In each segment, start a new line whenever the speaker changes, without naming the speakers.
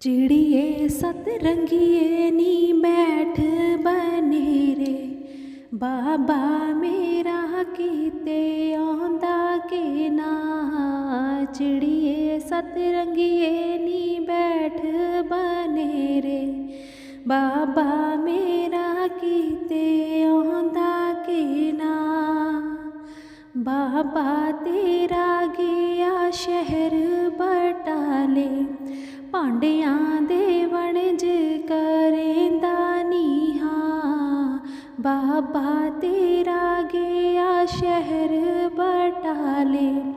ਚਿੜੀਏ ਸਤਰੰਗੀਏ ਨੀ ਬੈਠ ਬਨੇਰੇ। ਬਾਬਾ ਮੇਰਾ ਕੀਤੇ ਆਉਂਦਾ ਕਿ ਨਾ। ਚਿੜੀਏ ਸਤਰੰਗੀਏ ਨੀ ਬੈਠ ਬਨੇਰੇ। ਬਾਬਾ ਮੇਰਾ ਕੀਤੇ ਆਉਂਦਾ ਕਿ ਨਾ। ਬਾਬਾ ਤੇਰਾ ਗਿਆ ਸ਼ਹਿਰ ਭਾਂਡਿਆਂ ਦੇ ਵਣਜ ਕਰੇਂਦਾ ਨੀਹਾ। ਬਾਬਾ ਤੇਰਾ ਗਿਆ ਸ਼ਹਿਰ ਬਟਾਲੇ।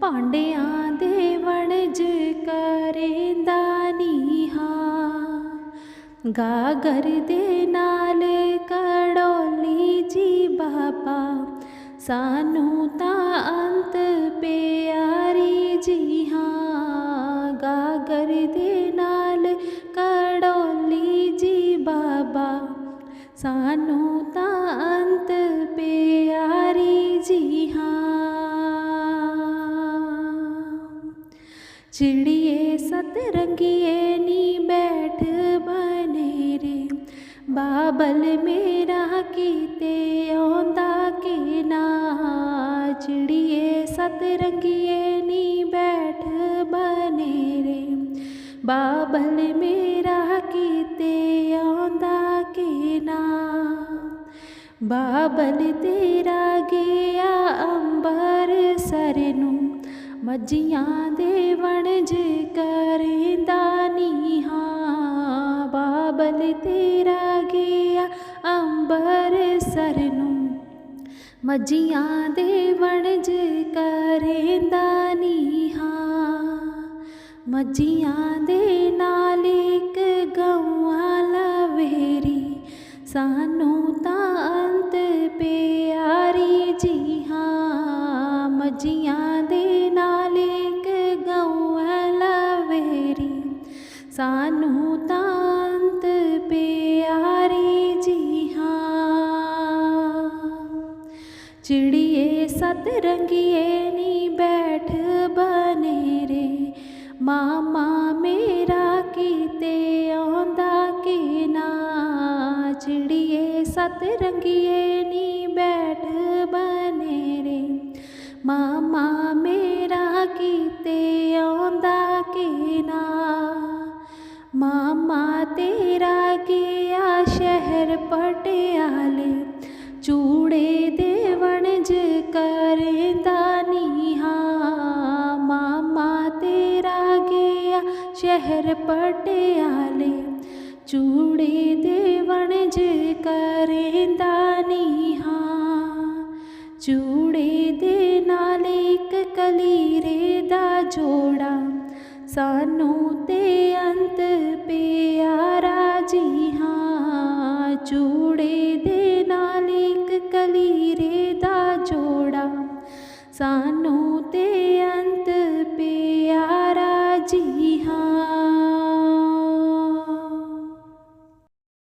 ਭਾਂਡਿਆਂ ਦੇ ਵਣਜ ਕਰੇਂਦਾ ਨੀਹਾ। ਗਾਗਰ ਦੇ ਨਾਲ ਕੜੋਲੀ ਜੀ ਬਾਬਾ। ਸਾਨੂੰ ਤਾਂ ਅੰਤ ਪਿਆ ਗਾਗਰ ਦੇ ਨਾਲ ਕੜੋਲੀ ਜੀ ਬਾਬਾ। ਸਾਨੂੰ ਤਾਂ ਅੰਤ ਪਿਆਰੀ ਜੀ ਹਾਂ। ਚਿੜੀਏ ਸਤਰੰਗੀਏ ਨੀ ਬੈਠ ਬਨੇਰੇ। ਬਾਬਲ ਮੇਰਾ ਕੀਤੇ ਆਉਂਦਾ ਕਿ ਨਾ। ਚਿੜੀਏ ਸਤਰੰਗੀਏ ਨੀ ਬਾਬਲ ਮੇਰਾ ਕੀਤੇ ਆਉਂਦਾ ਕਿ ਨਾ? ਬਾਬਲ ਤੇਰਾ ਗਿਆ ਅੰਬਰ ਸਰ ਨੂੰ, ਮੱਝੀਆਂ ਦੇ ਵਣਜ ਕਰੇਂਦਾ ਨੀਹਾ। ਬਾਬਲ ਤੇਰਾ ਗਿਆ ਅੰਬਰ ਸਰ ਨੂੰ, ਮੱਝੀਆਂ ਦੇ ਵਣਜ ਕਰੇਂਦਾ ਨੀਹਾ। ਮੱਝੀਆਂ ਦੇ ਨਾਲ ਇੱਕ ਗਊਆਂ ਲਵੇਰੀ। ਸਾਨੂੰ ਤਾਂ ਅੰਤ ਪਿਆਰੀ ਜੀ ਹਾਂ ਮੱਝੀਆਂ ਦੇ ਨਾਲ ਇੱਕ ਗਊਆਂ ਲਵੇਰੀ। ਸਾਨੂੰ ਤਾਂ ਅੰਤ ਪਿਆਰੀ ਜੀ ਹਾਂ ਚਿੜੀਏ ਸਤਰੰਗੀਏ ਨੀ ਬੈਠ ਬਨੇਰੇ ਮਾਮਾ ਮੇਰਾ ਕੀਤੇ ਆਉਂਦਾ ਕਿ ਨਾ? ਚਿੜੀਏ ਸਤਰੰਗੀਏ ਨੀ ਬੈਠ ਬਨੇਰੇ ਮਾਮਾ ਮੇਰਾ ਕੀਤੇ ਆਉਂਦਾ ਕੀ ਨਾ? ਮਾਮਾ ਤੇਰਾ ਸ਼ਹਿਰ ਪਟਿਆਲੇ, ਚੂੜੇ ਦੇ ਵਣਜ ਕਰੇਂਦਾ ਨੀਹਾ। ਚੂੜੇ ਦੇ ਨਾਲ ਇੱਕ ਕਲੀਰੇ ਦਾ ਜੋੜਾ, ਸਾਨੂੰ ਤੇ ਅੰਤ ਪਿਆਰਾ ਜੀ ਹਾਂ। ਚੂੜੇ ਦੇ